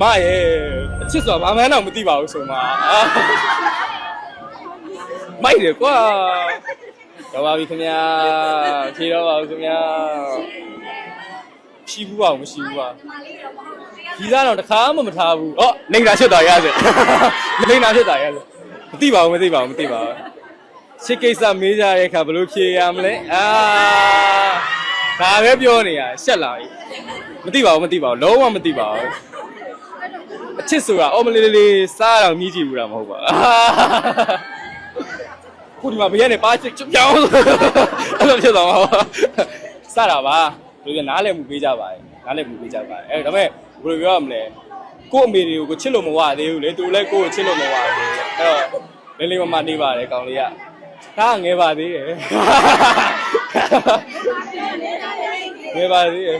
မရဲ့အချစ်ဆိုတာဘာမှန်းတော့မသိပါဘူးဆိုမှအာမိုက်တယ်ကွာတော့ပါပြီခင်ဗျာဖြေတော့ပါဘူးခင်ဗျာရှိဘူးပါဦးမရှိဘူးပါခီးသားတော့တစ်ခါမှမထားဘူးအော်လိမ့်တာဖြစ်သွားရစေလိမ့်တာဖြစ်သွားရစေမသိပါဘူးမသိပါဘူးမသိပါဘူးချစ်ကိစ္စမေးကြတဲ့အခါဘယ်လိုဖြေရမလဲအာဒါပဲပြောနေရရှက်လာပြီမသိပါဘူးမသိပါဘူးလုံးဝမသိပါဘူး အချစ်ဆိုတာအော်မလေးလေးလေးစားတော့မြည်ကြည့်ဘူးတာမဟုတ်ပါဘူးခုဒီမှာဘယ်ရနေပါချစ်ချွတ်ပြောင်းအဲ့လိုဖြစ်သွားမှာပါစားတာပါတို့ကနားလည်မှုပေးကြပါတယ်နားလည်မှုပေးကြပါတယ်အဲ့ဒါပေမဲ့ဘယ်လိုပြောရမလဲကို့အမေတွေကိုကိုချစ်လို့မဝသေးဘူးလေသူလည်းကို့ကိုချစ်လို့မဝသေးဘူးအဲ့တော့လေးလေးမမနေပါတယ်ကောင်လေးကဒါငယ်ပါသေးတယ်ငယ်ပါသေးတယ်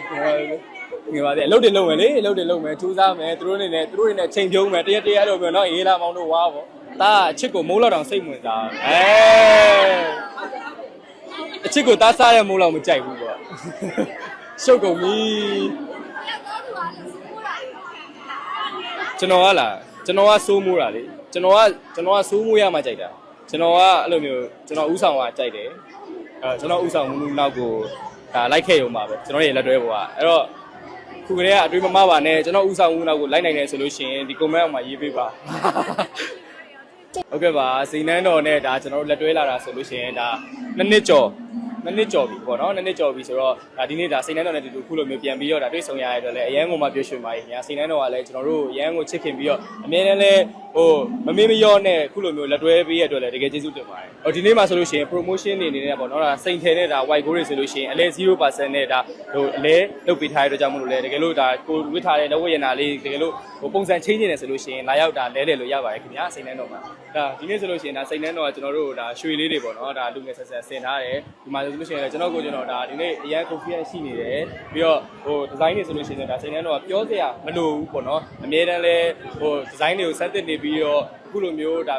ငယ်ပါသေးတယ်ငယ်ပါသေးတယ်အလုပ်တွေလုပ်မယ်လေအလုပ်တွေလုပ်မယ်ထူးစားမယ်သူတို့အနေနဲ့သူတို့အနေနဲ့ချိန်ပြုံးမယ်တရက်တရက်လို့ပြောနော်အေးလာမောင်တို့ဝါပေါ့ဒါအချစ်ကိုမိုးလောက်တောင်စိတ်ဝင်စားအဲအချစ်ကိုသားစားတဲ့မိုးလောက်မကြိုက်ဘူးပေါ့ရှုပ်ကုန်ပြီကျွန်တော်ကလားကျွန်တော်ကစိုးမိုးတာလေကျွန်တော်ကကျွန်တော်ကစိုးမိုးရမှကြိုက်တာကျွန်တော်ကအဲ့လိုမျိုးကျွန်တော်ဥဆောင်ကကြိုက်တယ်အဲကျွန်တော်ဥဆောင်မှုနောက်ကိုဒါလိုက်ခဲ့ရုံပါပဲကျွန်တော်ရဲ့လက်တွဲပေါ်ကအဲ့တော့ ခုကလေးကအတွေးမမပါနဲ့ကျွန်တော်ဥဆောင်မှုနောက်ကိုလိုက်နိုင်တယ်ဆိုလို့ရှိရင်ဒီ comment အောက်မှာရေးပေးပါဟုတ်ကဲ့ပါစိန်နှန်းတော်နဲ့ဒါကျွန်တော်တို့လက်တွဲလာတာဆိုလို့ရှိရင်ဒါနှစ်နှစ်ကျော်နှစ်နှစ်ကျော်ပြီပေါ့နော်နှစ်နှစ်ကျော်ပြီဆိုတော့ဒါဒီနေ့ဒါစိန်နှန်းတော်နဲ့တူတူခုလိုမျိုးပြန်ပြီးတော့ဒါတွေ့ဆုံရရတဲ့အတွက်လည်းအရန်ကိုမှပြောရွှင်ပါရင်ညာစိန်နှန်းတော်ကလည်းကျွန်တော်တို့အရန်ကိုချစ်ခင်ပြီးတော့အမြဲတမ်းလည်းဟိုမမေးမလျော့နဲ့ခုလိုမျိုးလက်တွဲပေးရတဲ့အတွက်လည်းတကယ်ကျေးဇူးတင်ပါတယ်ဟိုဒီနေ့မှဆိုလို့ရှိရင် promotion နေနေနဲ့ပေါ့နော်ဒါစိန်ထဲနဲ့ဒါ white gold တွေဆိုလို့ရှိရင်အလဲ0%နဲ့ဒါဟိုအလဲလုပ်ပေးထားတဲ့အတွက်ကြောင့်မလို့လေတကယ်လို့ဒါကိုဝစ်ထားတဲ့လက်ဝတ်ရနာလေးတကယ်လို့ဟိုပုံစံချင်းနေတယ်ဆိုလို့ရှိရင်လာရောက်ဒါလဲတယ်လို့ရပါတယ်ခင်ဗျာစိန်နှန်းတော်မှာဒါဒီနေ့ဆိုလို့ရှိရင်ဒါစိန်နှန်းတော်ကကျွန်တော်တို့ဒါရွှေလေးတွေပေါ့နော်ဒါလူငယ်ဆက်ဆက်ဆင်ထားတယ်ဒီမှာဆိုလို့ရှိရင်လည်းကျွန်တော်ကိုကျွန်တော်ဒါဒီနေ့အရန် confidence ရှိနေတယ်ပြီးတော့ဟို design တွေဆိုလို့ရှိရင်ဒါစိန်နှန်းတော်ကပြောစရာမလိုဘူးပေါ့နော်အများတန်းလဲဟို design တွေကိုစက်တက်နေပြီးတော့အခုလိုမျိုးဒါ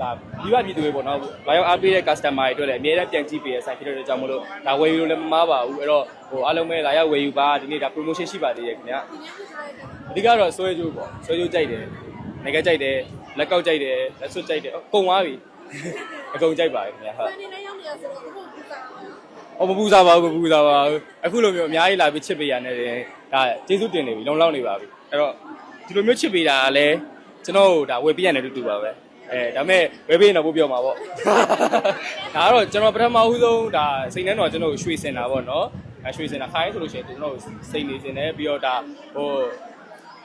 ဒါဒီဘပြည်သူတွေပေါ့နော်။ဘာရောက်အားပေးတဲ့ customer တွေအတွက်လည်းအများအားပြန်ကြည့်ပေးတဲ့ site ဖြစ်တဲ့အတွက်ကြောင့်မလို့ဒါဝယ်ယူလို့လည်းမမားပါဘူး။အဲ့တော့ဟိုအားလုံးပဲလာရောက်ဝယ်ယူပါဒီနေ့ဒါ promotion ရှိပါသေးတယ်ခင်ဗျာ။အဓိကတော့ဆွဲကြိုးပေါ့။ဆွဲကြိုးကြိုက်တယ်။ငကကြိုက်တယ်။လက်ကောက်ကြိုက်တယ်။လက်စွပ်ကြိုက်တယ်။အကုန်သွားပြီ။အကုန်ကြိုက်ပါတယ်ခင်ဗျာဟုတ်နေနေရောက်နေရဆိုတော့အခုပူစားအောင်။အော်မပူစားပါဘူးမပူစားပါဘူး။အခုလိုမျိုးအများကြီးလာပြီးချစ်ပေးရတဲ့ဒါကျေးဇူးတင်နေပြီလုံလောက်နေပါပြီ။အဲ့တော့ဒီလိုမျိုးချစ်ပေးတာကလည်း ကျွန်တော်တို့ဒါဝယ်ပေးရတယ်တူတူပါပဲ။အဲဒါမဲ့ဝယ်ပေးရင်တော့ပို့ပြောမှာပေါ့။ဒါကတော့ကျွန်တော်ပထမဦးဆုံးဒါစိတ်နှံတော်ကျွန်တော်ရွှေစင်တာပေါ့နော်။အဲရွှေစင်တာခိုင်းဆိုလို့ရှိရင်ကျွန်တော်စိတ်နေစင်တယ်ပြီးတော့ဒါဟို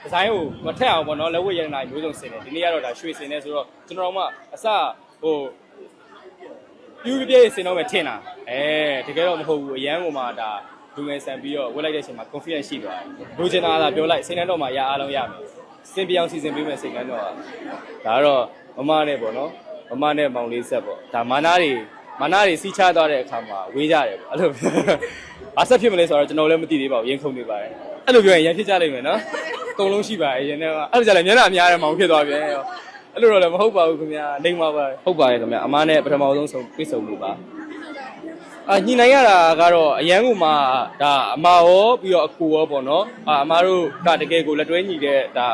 ဒီဇိုင်းကိုမထက်အောင်ပေါ့နော်လက်ဝတ်ရတနာမျိုးစုံစင်တယ်ဒီနေ့ကတော့ဒါရွှေစင်တယ်ဆိုတော့ကျွန်တော်တို့မှအစဟိုပြူပြပြစင်တော့ပဲထင်တာအဲတကယ်တော့မဟုတ်ဘူးအရန်ကိုမှဒါလူငယ်ဆန်ပြီးတော့ဝက်လိုက်တဲ့အချိန်မှာ confidence ရှိသွားတယ်လူချင်တာလားပြောလိုက်စိတ်နှံတော့မှရအားလုံးရမယ် စင်ပြောင်းစီစဉ်ပေးမယ်စိတ်နှံတော့ဒါကတော့မမနဲ့ပေါ့နော်မမနဲ့မောင်လေးဆက်ပေါ့ဒါမာနာတွေမာနာတွေစီးချသွားတဲ့အခါမှာဝေးကြတယ်ပေါ့အဲ့လိုဘာဆက်ဖြစ်မလဲဆိုတော့ကျွန်တော်လည်းမသိသေးပါဘူးရင်ခုန်နေပါတယ်အဲ့လိုပြောရင်ရန်ဖြစ်ကြလိမ့်မယ်နော်အကုန်လုံးရှိပါတယ်ရင်ထဲမှာအဲ့လိုကြလည်းမျက်နှာအများတယ်မောင်ဖြစ်သွားပြန်ရောအဲ့လိုတော့လည်းမဟုတ်ပါဘူးခင်ဗျာနေမှာပါဟုတ်ပါတယ်ခင်ဗျာအမားနဲ့ပထမဆုံးဆုံးပြည့်စုံလို့ပါ အာညှိနှိုင်းရတာကတော့အရန်ကူမှာဒါအမာရောပြီးတော့အကူရောပေါ့နော်အာအမားတို့ကတကယ်ကိုလက်တွဲညီတဲ့ဒါ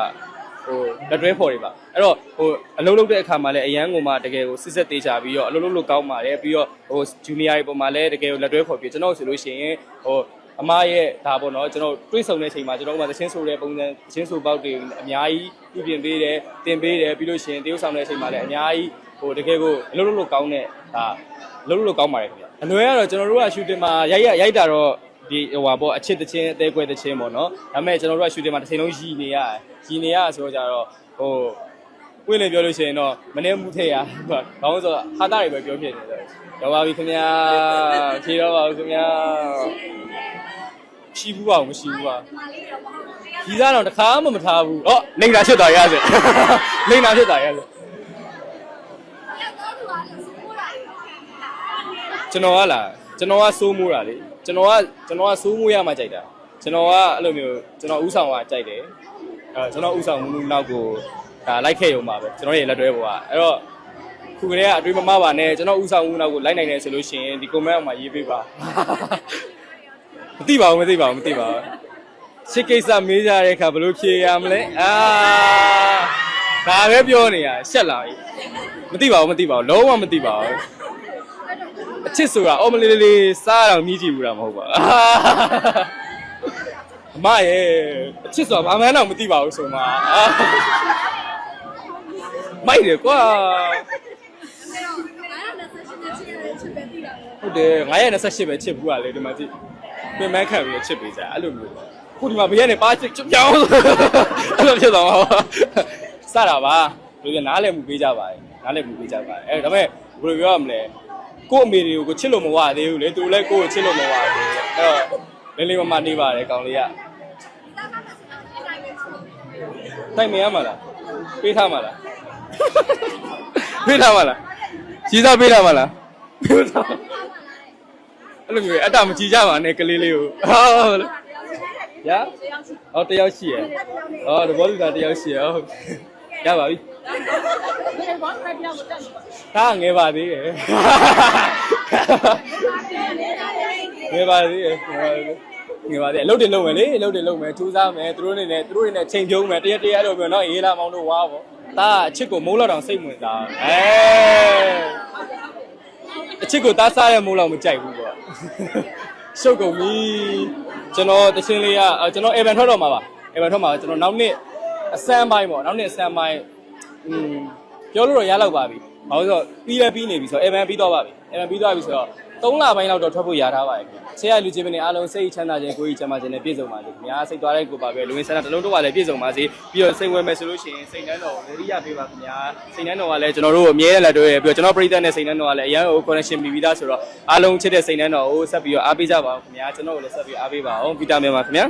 ဟိုလက်တွဲဖော်တွေပါအဲ့တော့ဟိုအလုံးလုံးတဲ့အခါမှာလည်းအရန်ကူမှာတကယ်ကိုစစ်ဆက်သေးချပြီးတော့အလုံးလုံးလို့ကောင်းပါတယ်ပြီးတော့ဟိုဂျူနီယာတွေပုံမှာလည်းတကယ်ကိုလက်တွဲဖော်ပြီးကျွန်တော်ဆိုလို့ရှိရင်ဟိုအမရဲ့ဒါပေါ့နော်ကျွန်တော်တွေးဆုံတဲ့အချိန်မှာကျွန်တော်ဥပမာသချင်းဆိုတဲ့ပုံစံသချင်းဆိုပေါက်တွေအများကြီးပြုပြင်ပေးတယ်တင်ပေးတယ်ပြီးလို့ရှိရင်တရုပ်ဆောင်တဲ့အချိန်မှာလည်းအများကြီးဟို တကယ်ကိုအလုပ်လုပ်လို့ကောင်းတဲ့ဒါအလုပ်လုပ်လို့ကောင်းပါတယ်ခင်ဗျအလွယ်ကတော့ကျွန်တော်တို့ကရှူတင်မှာရိုက်ရရိုက်တာတော့ဒီဟိုပါပေါ့အချစ်တချင်းအသေးကွဲတချင်းပေါ့နော်ဒါပေမဲ့ကျွန်တော်တို့ကရှူတင်မှာတစ်ချိန်လုံးရည်နေရရည်နေရဆိုတော့ကြတော့ဟိုပွင့်လေပြောလို့ရှိရင်တော့မနေ့မှုထည့်ရဘာလို့ဆိုတော့ဟာတာတွေပဲပြောဖြစ်နေတယ်တော့ပါပြီခင်ဗျာဖြေတော့ပါဘူးခင်ဗျာရှိဘူးပါဦးမရှိဘူးပါခီးသားတော့တစ်ခါမှမထားဘူးအော်လိမ့်တာဖြစ်သွားရစေလိမ့်တာဖြစ်သွားရစေ ကျွန်တော်ကလားကျွန်တော်ကစိုးမိုးတာလေကျွန်တော်ကကျွန်တော်ကစိုးမိုးရမှကြိုက်တာကျွန်တော်ကအဲ့လိုမျိုးကျွန်တော်ဥဆောင်ကကြိုက်တယ်အဲကျွန်တော်ဥဆောင်မှုနောက်ကိုဒါလိုက်ခဲ့ရုံပါပဲကျွန်တော်ရဲ့လက်တွဲပေါ်ကအဲ့တော့ခုကလေးကအတွေးမမပါနဲ့ကျွန်တော်ဥဆောင်မှုနောက်ကိုလိုက်နိုင်တယ်ဆိုလို့ရှိရင်ဒီ comment အောက်မှာရေးပေးပါမသိပါဘူးမသိပါဘူးမသိပါဘူးရှစ်ကိစ္စမေးကြတဲ့အခါဘယ်လိုဖြေရမလဲအာဒါပဲပြောနေရရှက်လာပြီမသိပါဘူးမသိပါဘူးလုံးဝမသိပါဘူး အချစ်ဆိုတာအော်မလေးလေးလေးစားတော့မြည်ကြည့်ဘူးတာမဟုတ်ပါဘူးအာအမရဲ့အချစ်ဆိုတာဘာမှန်းတော့မသိပါဘူးဆိုမှအာမိုက်တယ်ကွာအဲ့တော့ငါရလက်ဆက်ရှိတဲ့ချစ်ပဲတည်တာပဲဟုတ်တယ်928ပဲချစ်ဘူးကလေဒီမှာကြည့်ပြင်ပန်းခံပြီးတော့ချစ်ပေးကြအဲ့လိုမျိုးခုဒီမှာဘေးကနေပါချစ်ချွတ်ပြောင်းအဲ့လိုဖြစ်သွားမှာပါစတာပါဘယ်လိုလဲနားလည်မှုပေးကြပါတယ်နားလည်မှုပေးကြပါတယ်အဲ့ဒါပေမဲ့ဘယ်လိုပြောရမလဲ ကို့အမေတွေကိုကိုချစ်လို့မဝသေးဘူးလေသူလည်းကို့ကိုချစ်လို့မဝသေးဘူးအဲ့တော့လေးလေးမမနေပါတယ်ကောင်လေးကတိုင်မရမှာလားပေးထားမှာလားပေးထားမှာလားကြီးစားပေးထားမှာလားပေးထားအဲ့လိုမျိုးအတ္တမကြည့်ကြပါနဲ့ကလေးလေးကိုဟုတ်လားညာဟောတယောက်ရှိရယ်ဟောတဘောလူသားတယောက်ရှိရယ်ဟုတ်ရပါပြီ ဘယ်ဘောဖိုက်ပြောင်းမတက်ဘူးဒါငယ်ပါသေးတယ်ငယ်ပါသေးတယ်ငယ်ပါသေးတယ်အလုပ်တွေလုပ်မယ်လေအလုပ်တွေလုပ်မယ်ထူးစားမယ်သူတို့နေနဲ့သူတို့နေနဲ့ချိန်ပြုံးမယ်တရက်တရက်တော့ပြောနော်ရေးလာမောင်းတို့ဝါပေါ့ဒါအချစ်ကိုမိုးလောက်တောင်စိတ်ဝင်စားအဲအချစ်ကိုသားစားရမိုးလောက်မကြိုက်ဘူးပေါ့ရှုပ်ကုန်ပြီကျွန်တော်တချင်းလေးကအော်ကျွန်တော်အေဗန်ထွက်တော့မှာပါအေဗန်ထွက်မှာကျွန်တော်နောက်နှစ်အစမ်းပိုင်းပေါ့နောက်နှစ်အစမ်းပိုင်း อืมပြောလို့တော့ရလောက်ပါပြီဘာလို့လဲဆိုတော့ပြီးလဲပြီးနေပြီဆိုတော့အေဗန်ပြီးတော့ပါပြီအေဗန်ပြီးတော့ပြီဆိုတော့3လပိုင်းလောက်တော့ထွက်ဖို့ရထားပါပြီဆရာလူချင်းမင်းအားလုံးစိတ်ချမ်းသာခြင်းကိုယ်ကြီးချမ်းသာခြင်းနဲ့ပြည့်စုံပါစေခင်ဗျာစိတ်သွားတဲ့ကိုယ်ပါပဲလူဝင်ဆန္ဒတစ်လုံးတော့လည်းပြည့်စုံပါစေပြီးတော့စိတ်ဝင်မယ်ဆိုလို့ရှိရင်စိတ်နှမ်းတော်ကိုလေရိယပေးပါခင်ဗျာစိတ်နှမ်းတော်ကလည်းကျွန်တော်တို့အမြဲတမ်းလက်တွဲရပြီးတော့ကျွန်တော်ပရိသတ်နဲ့စိတ်နှမ်းတော်ကလည်းအရန်ကို connection ပြီးပြီးသားဆိုတော့အားလုံးချစ်တဲ့စိတ်နှမ်းတော်ကိုဆက်ပြီးတော့အားပေးကြပါဦးခင်ဗျာကျွန်တော်ကိုလည်းဆက်ပြီးအားပေးပါအောင်ဗီတာမင်ပါခင်ဗျာ